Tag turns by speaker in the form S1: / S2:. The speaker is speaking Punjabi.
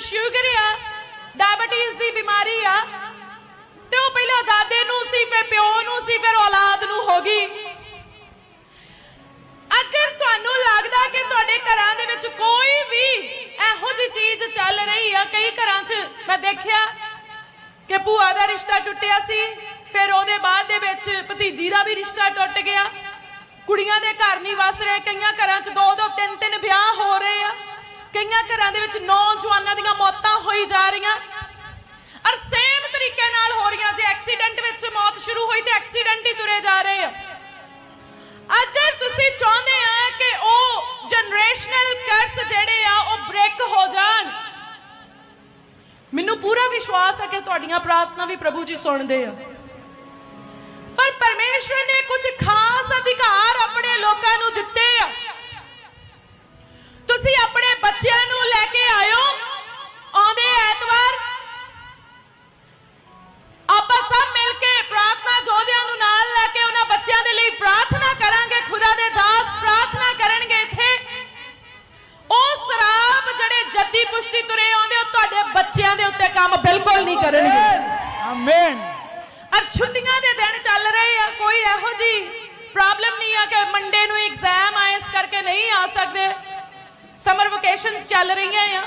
S1: ਨੂੰ ਸ਼ੂਗਰ ਆ ਡਾਇਬੀਟੀਜ਼ ਦੀ ਬਿਮਾਰੀ ਆ, ਤੇ ਉਹ ਪਹਿਲਾਂ ਦਾਦੇ ਨੂੰ ਸੀ, ਫਿਰ ਪਿਓ ਨੂੰ ਸੀ, ਫਿਰ ਔਲਾਦ ਨੂੰ ਹੋ ਗਈ। ਅਗਰ ਤੁਹਾਨੂੰ ਲੱਗਦਾ ਕਿ ਤੁਹਾਡੇ ਘਰਾਂ ਦੇ ਵਿੱਚ ਕੋਈ ਵੀ ਇਹੋ ਜਿਹੀ ਚੀਜ਼ ਚੱਲ ਰਹੀ ਆ, ਕਈ ਘਰਾਂ 'ਚ ਮੈਂ ਦੇਖਿਆ ਕਿ ਭੂਆ ਦਾ ਰਿਸ਼ਤਾ ਟੁੱਟਿਆ ਸੀ, ਫਿਰ ਉਹਦੇ ਬਾਅਦ ਦੇ ਵਿੱਚ ਭਤੀਜੀ ਦਾ ਵੀ ਰਿਸ਼ਤਾ ਟੁੱਟ ਗਿਆ। ਕੁੜੀਆਂ ਦੇ ਘਰ ਨਹੀਂ ਵਸ ਰਹੇ, ਕਈਆਂ ਘਰਾਂ 'ਚ ਦੋ ਦੋ ਤਿੰਨ ਤਿੰਨ ਕਈਆਂ ਘਰਾਂ ਦੇ ਵਿੱਚ ਨੌਜਵਾਨਾਂ ਦੀਆਂ ਮੌਤਾਂ ਹੋਈ ਜਾ ਰਹੀਆਂ। ਔਰ ਸੇਮ ਤਰੀਕੇ ਨਾਲ ਹੋ ਰਹੀਆਂ, ਜੇ ਐਕਸੀਡੈਂਟ ਵਿੱਚ ਮੌਤ ਸ਼ੁਰੂ ਹੋਈ ਤੇ ਐਕਸੀਡੈਂਟ ਹੀ ਤੁਰੇ ਜਾ ਰਹੇ ਆ। ਅਗਰ ਤੁਸੀਂ ਚਾਹੁੰਦੇ ਆ ਕਿ ਉਹ ਜਨਰੇਸ਼ਨਲ ਕਰਸ ਜਿਹੜੇ ਆ, ਉਹ ਬ੍ਰੇਕ ਹੋ ਜਾਣ। ਮੈਨੂੰ ਪੂਰਾ ਵਿਸ਼ਵਾਸ ਹੈ ਕਿ ਤੁਹਾਡੀਆਂ ਪ੍ਰਾਰਥਨਾ ਵੀ ਪ੍ਰਭੂ ਜੀ ਸੁਣਦੇ ਆ। ਪਰ ਪਰਮੇਸ਼ਵਰ ਨੇ ਕੁਝ ਖਾਸ ਅਧਿਕਾਰ ਆਪਣੇ ਲੋਕਾਂ ਨੂੰ ਦਿੱਤੇ ਆ। ਤੁਸੀਂ ਆਪਣੇ ਪੁਸ਼ਤੀ ਤੁਰੇ ਆਉਂਦੇ ਉਹ ਤੁਹਾਡੇ ਬੱਚਿਆਂ ਦੇ ਉੱਤੇ ਕੰਮ ਬਿਲਕੁਲ ਨਹੀਂ ਕਰਨਗੇ।
S2: ਆਮੇਨ
S1: ਔਰ ਛੁੱਟੀਆਂ ਦੇ ਦਿਨ ਚੱਲ ਰਹੇ ਆ ਕੋਈ ਇਹੋ ਜੀ ਪ੍ਰੋਬਲਮ ਨਹੀਂ ਆ ਕਿ ਮੰਡੇ ਨੂੰ ਐਗਜ਼ਾਮ ਆ ਇਸ ਕਰਕੇ ਨਹੀਂ ਆ ਸਕਦੇ। ਸਮਰ ਵਕੇਸ਼ਨਸ ਚੱਲ ਰਹੀਆਂ ਆ।